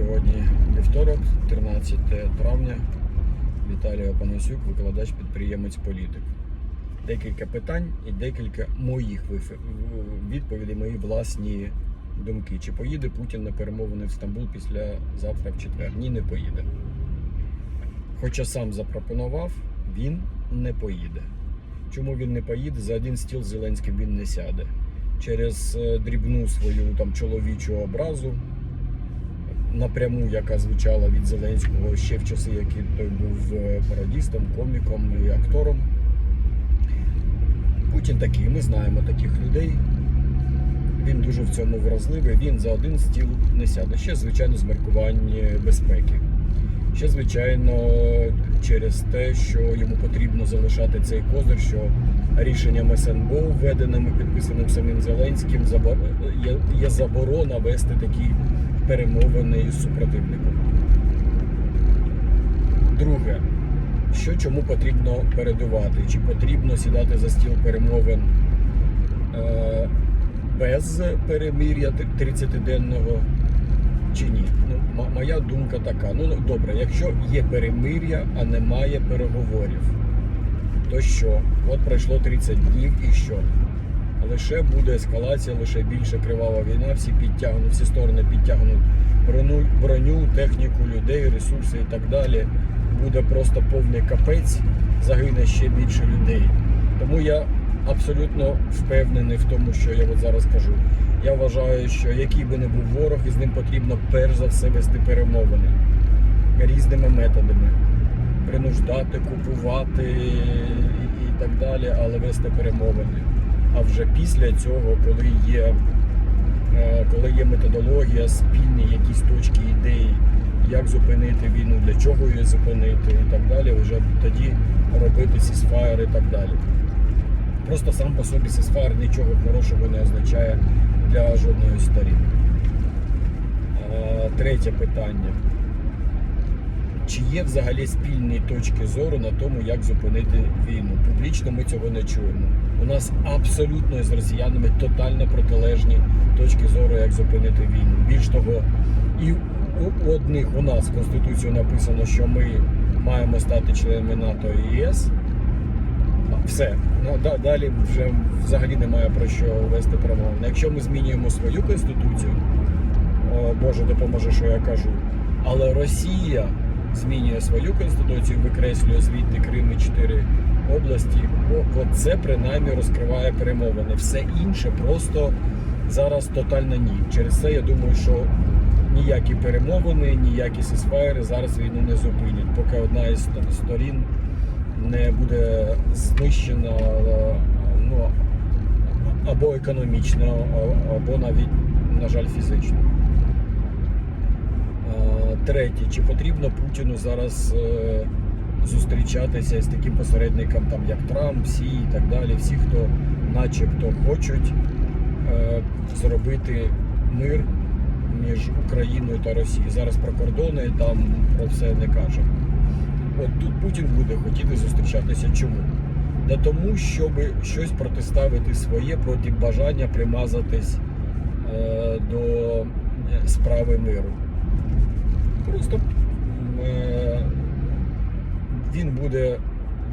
Сьогодні вівторок, 13 травня. Віталій Опанасюк, викладач, підприємець, політик. Декілька питань і декілька моїх відповідей, мої власні думки. Чи поїде Путін на перемовини в Стамбул після завтра в четвер? Ні, не поїде. Хоча сам запропонував, він не поїде. Чому він не поїде? За один стіл з Зеленським він не сяде. Через е, дрібну свою там чоловічу образу, напряму, яка звучала від Зеленського ще в часи, які той був е, пародістом, коміком і актором. Путін такий, ми знаємо таких людей. Він дуже в цьому вразливий. Він за один стіл не сяде. Ще, звичайно, з міркувань безпеки. Ще, звичайно, через те, що йому потрібно залишати цей козир, що рішенням СНБО, введеним і підписаним самим Зеленським, є, заборона вести такі перемовини із супротивником. Друге, що чому потрібно передувати? Чи потрібно сідати за стіл перемовин е, без перемир'я 30-денного? чи ні? Ну, моя думка така. Ну добре, якщо є перемир'я, а немає переговорів, то що? От пройшло 30 днів і що? Лише буде ескалація, лише більше кривава війна, всі підтягнуть, всі сторони підтягнуть броню, броню, техніку, людей, ресурси і так далі. Буде просто повний капець, загине ще більше людей. Тому я абсолютно впевнений в тому, що я от зараз кажу. Я вважаю, що який би не був ворог, із ним потрібно перш за все вести перемовини різними методами. Принуждати, купувати і, так далі, але вести перемовини. А вже після цього, коли є, е, коли є методологія, спільні якісь точки ідеї, як зупинити війну, для чого її зупинити і так далі, вже тоді робити сісфаєр і так далі. Просто сам по собі сесфайр нічого хорошого не означає для жодної сторін. Е, Третє питання. Чи є взагалі спільні точки зору на тому, як зупинити війну? Публічно ми цього не чуємо. У нас абсолютно з росіянами тотально протилежні точки зору, як зупинити війну. Більш того, і у одних у нас в Конституції написано, що ми маємо стати членами НАТО і ЄС. Все. Ну, да- далі вже взагалі немає про що вести перемовини. Якщо ми змінюємо свою конституцію, о, Боже допоможе, що я кажу. Але Росія змінює свою конституцію, викреслює звідти Крим і чотири області. О, от це принаймні розкриває перемовини. Все інше просто зараз тотально ні. Через це я думаю, що ніякі перемовини, ніякі сесфаєри зараз війну не зупинять, поки одна із сторін не буде знищена ну, або економічно, або навіть, на жаль, фізично. Е, Третє, чи потрібно Путіну зараз е, зустрічатися з таким посередником, там як Трамп, Сі і так далі, всі, хто начебто хочуть е, зробити мир між Україною та Росією. Зараз про кордони там про все не кажемо. От тут Путін буде хотіти зустрічатися. Чому? Да тому, щоб щось протиставити своє проти бажання примазатись е, до справи миру. Просто е, він буде,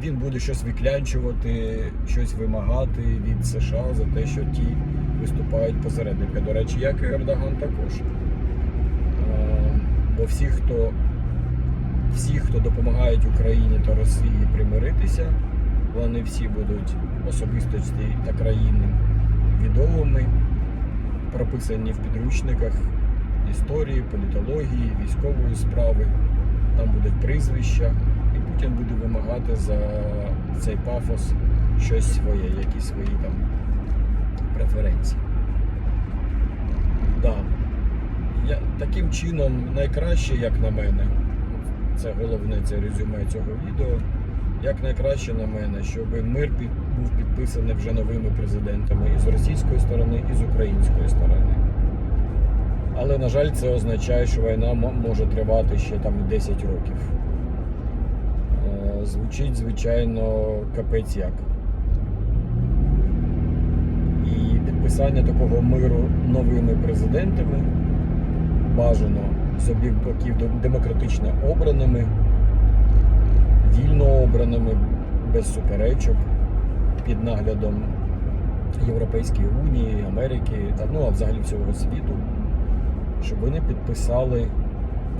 він буде щось виклянчувати, щось вимагати від США за те, що ті виступають посередника. До речі, як і Ердоган також. Е, Бо всі, хто всі, хто допомагають Україні та Росії примиритися, вони всі будуть особистості та країни відомими, прописані в підручниках історії, політології, військової справи. Там будуть прізвища, і Путін буде вимагати за цей пафос щось своє, якісь свої там преференції. Да. Я, таким чином найкраще, як на мене, це головне це резюме цього відео. Як найкраще на мене, щоб мир під, був підписаний вже новими президентами і з російської сторони, і з української сторони. Але, на жаль, це означає, що війна може тривати ще там 10 років. Е, Звучить, звичайно, капець як. І підписання такого миру новими президентами бажано з обох боків демократично обраними, вільно обраними, без суперечок, під наглядом Європейської Унії, Америки ну а взагалі всього світу, щоб вони підписали.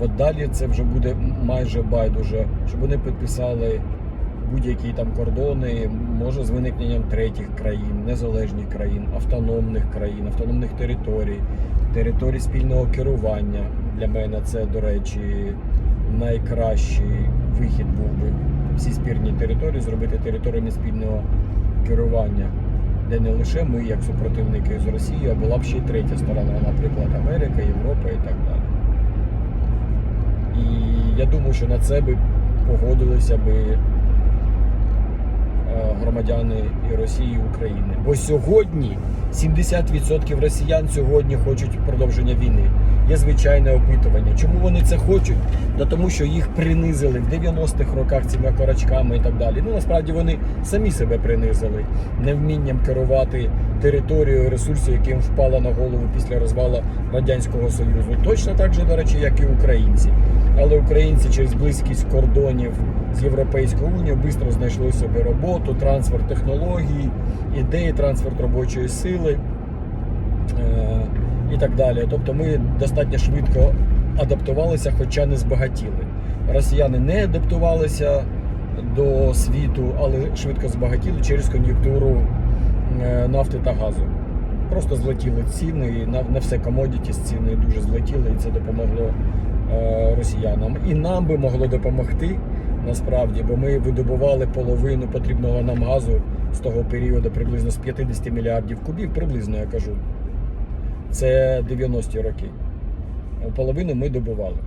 От далі це вже буде майже байдуже, щоб вони підписали будь-які там кордони, може з виникненням третіх країн, незалежних країн, автономних країн, автономних територій, територій спільного керування. Для мене це, до речі, найкращий вихід був би всі спірні території зробити територіями спільного керування, де не лише ми, як супротивники з Росії, а була б ще й третя сторона, наприклад, Америка, Європа і так далі. І я думаю, що на це би погодилися би е, громадяни і Росії і України. Бо сьогодні 70% росіян сьогодні хочуть продовження війни. Є звичайне опитування. Чому вони це хочуть? Да тому що їх принизили в 90-х роках цими корочками і так далі. Ну насправді вони самі себе принизили невмінням керувати територією ресурсів, яким впала на голову після розвалу радянського союзу. Точно так же, до речі, як і українці. Але українці через близькість кордонів з Європейською Унією швидко знайшли собі роботу, трансфер технологій, ідеї, трансфер робочої сили е, і так далі. Тобто ми достатньо швидко адаптувалися, хоча не збагатіли. Росіяни не адаптувалися до світу, але швидко збагатіли через кон'юнктуру е, нафти та газу. Просто злетіли ціни, і на, на все комодіті ціни дуже злетіли, і це допомогло е, росіянам. І нам би могло допомогти насправді, бо ми видобували половину потрібного нам газу з того періоду приблизно з 50 мільярдів кубів, приблизно я кажу. Це 90-ті роки. Половину ми добували.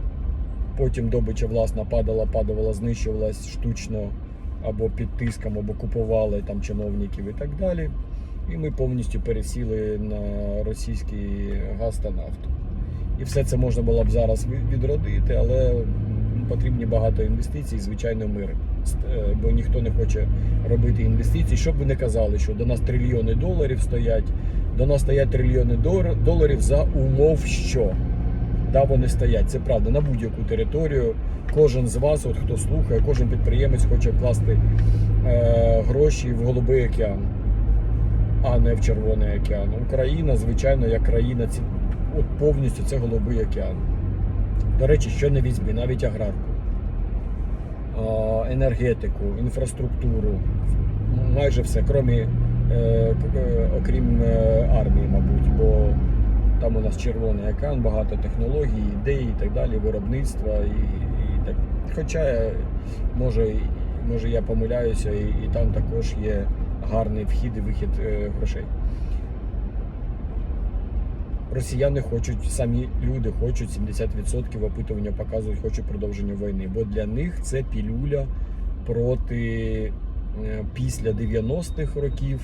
Потім добича власна падала, падала, знищувалась штучно або під тиском, або купували там чиновників і так далі. І ми повністю пересіли на російський газ та нафту. І все це можна було б зараз відродити, але потрібні багато інвестицій, звичайно, мир. Е, Бо ніхто не хоче робити інвестиції. Щоб ви не казали, що до нас трильйони доларів стоять, до нас стоять трильйони доларів за умов, що да, вони стоять. Це правда на будь-яку територію. Кожен з вас, от хто слухає, кожен підприємець хоче вкласти е, гроші в голубий океан, а не в Червоний океан. Україна, звичайно, як країна, ці, от повністю це голубий океан. До речі, що не візьми, навіть аграрку, енергетику, інфраструктуру, майже все, крім, окрім е, армії, мабуть, бо там у нас червоний океан, багато технологій, ідей і так далі, виробництва і, і так. Хоча е, може, може я помиляюся, і, і там також є гарний вхід і вихід е, грошей. Росіяни хочуть, самі люди хочуть 70% опитування показують, хочуть продовження війни. Бо для них це пілюля проти е, після 90-х років,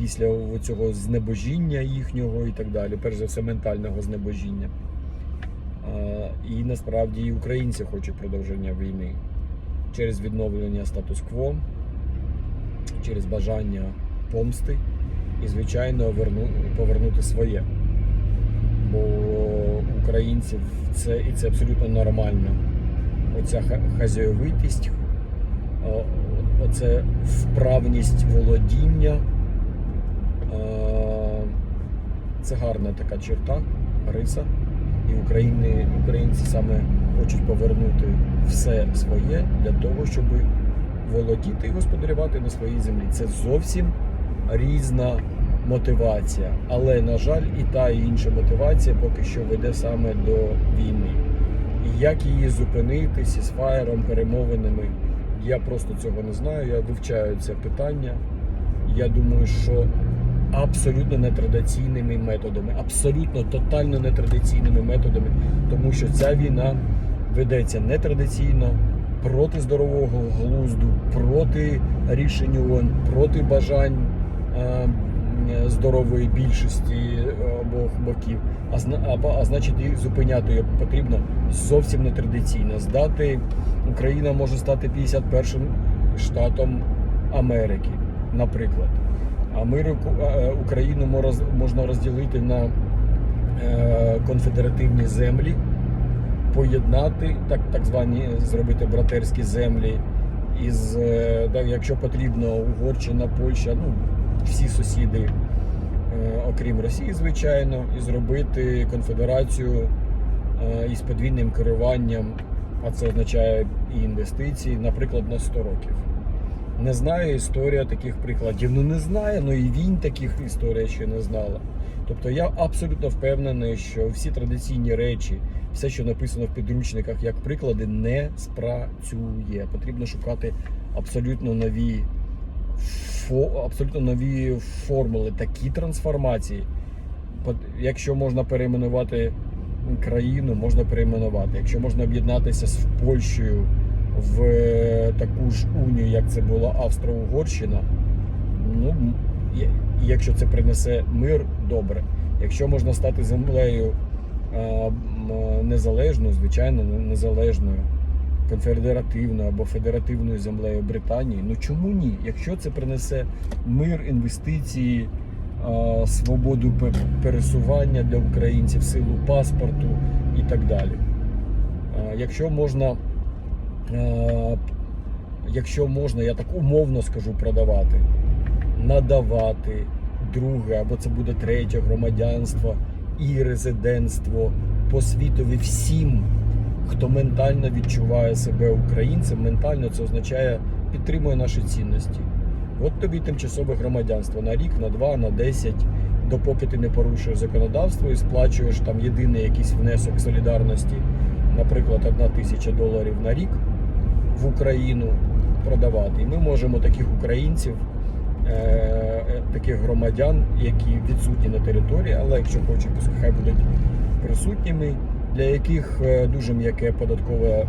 після цього знебожіння їхнього і так далі. Перш за все, ментального знебожіння. І насправді і українці хочуть продовження війни через відновлення статус-кво, через бажання помсти і, звичайно, повернути своє. Бо українців це і це абсолютно нормально. Оця ха- хазяйовитість, оце вправність володіння. Е, Це гарна така черта, риса. І України, українці саме хочуть повернути все своє для того, щоб володіти і господарювати на своїй землі. Це зовсім різна мотивація. Але, на жаль, і та, і інша мотивація поки що веде саме до війни. І як її зупинити зі сфаєром, перемовинами, я просто цього не знаю. Я вивчаю це питання. Я думаю, що абсолютно нетрадиційними методами, абсолютно тотально нетрадиційними методами, тому що ця війна ведеться нетрадиційно проти здорового глузду, проти рішень ООН, проти бажань е, здорової більшості обох боків. А, а, а значить, і зупиняти її потрібно зовсім нетрадиційно. Здати Україна може стати 51-м штатом Америки, наприклад. Америку, е, Україну мороз- можна розділити на е, конфедеративні землі, поєднати, так, так звані зробити братерські землі із, е, да, якщо потрібно, Угорщина, Польща, ну, всі сусіди, е, окрім Росії, звичайно, і зробити конфедерацію е, із подвійним керуванням, а це означає і інвестиції, наприклад, на 100 років. Не знаю історія таких прикладів. Ну не знає, ну і він таких історій ще не знала. Тобто я абсолютно впевнений, що всі традиційні речі, все, що написано в підручниках як приклади, не спрацює. Потрібно шукати абсолютно нові фо, абсолютно нові формули, такі трансформації. Якщо можна перейменувати країну, можна перейменувати. Якщо можна об'єднатися з Польщею в е, таку ж унію, як це була Австро-Угорщина, ну якщо це принесе мир, добре. Якщо можна стати землею незалежною, звичайно, незалежною, конфедеративною або федеративною землею Британії, ну чому ні? Якщо це принесе мир, інвестиції, свободу пересування для українців, силу паспорту і так далі. Якщо можна, якщо можна, я так умовно скажу, продавати, надавати друге або це буде третє громадянство і резидентство по світові всім, хто ментально відчуває себе українцем, ментально це означає підтримує наші цінності. От тобі тимчасове громадянство на рік, на два, на десять, допоки ти не порушуєш законодавство і сплачуєш там єдиний якийсь внесок солідарності, наприклад, одна тисяча доларів на рік в Україну продавати. І ми можемо таких українців, е, е, таких громадян, які відсутні на території, але якщо хочуть, хай будуть присутніми, для яких е, дуже м'яке податкове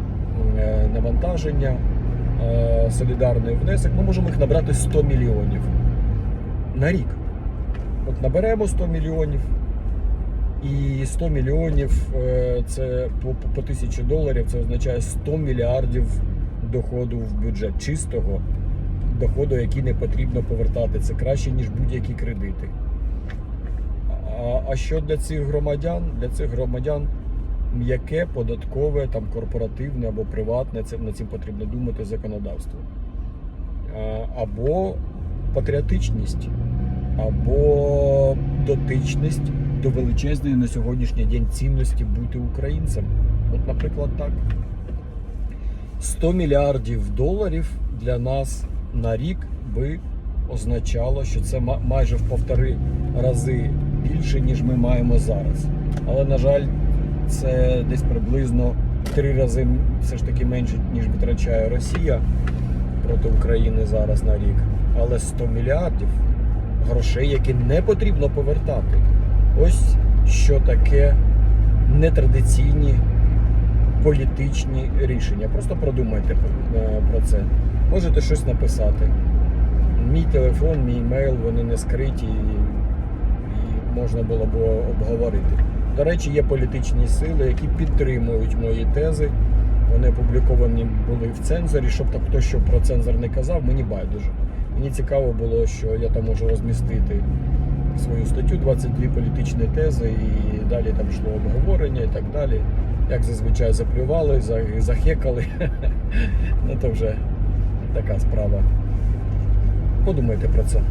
навантаження, солідарний внесок, ми можемо їх набрати 100 мільйонів на рік. От наберемо 100 мільйонів. І 100 мільйонів це по, по, по тисячі доларів, це означає 100 мільярдів доходу в бюджет, чистого доходу, який не потрібно повертати. Це краще, ніж будь-які кредити. А, а що для цих громадян? Для цих громадян м'яке, податкове, там, корпоративне або приватне, це, над цим потрібно думати законодавство. Або патріотичність, або дотичність до величезної на сьогоднішній день цінності бути українцем. От, наприклад, так. 100 мільярдів доларів для нас на рік би означало, що це майже в повтори рази більше, ніж ми маємо зараз. Але, на жаль, це десь приблизно три рази все ж таки менше, ніж витрачає Росія проти України зараз на рік. Але 100 мільярдів грошей, які не потрібно повертати. Ось що таке нетрадиційні політичні рішення. Просто продумайте е, про це. Можете щось написати. Мій телефон, мій емейл, вони не скриті і, і можна було б обговорити. До речі, є політичні сили, які підтримують мої тези. Вони опубліковані були в цензорі, щоб там хто що про цензор не казав, мені байдуже. Мені цікаво було, що я там можу розмістити свою статтю 22 політичні тези, і далі там йшло обговорення і так далі. Як зазвичай заплювали, захекали. ну то вже така справа. Подумайте про це.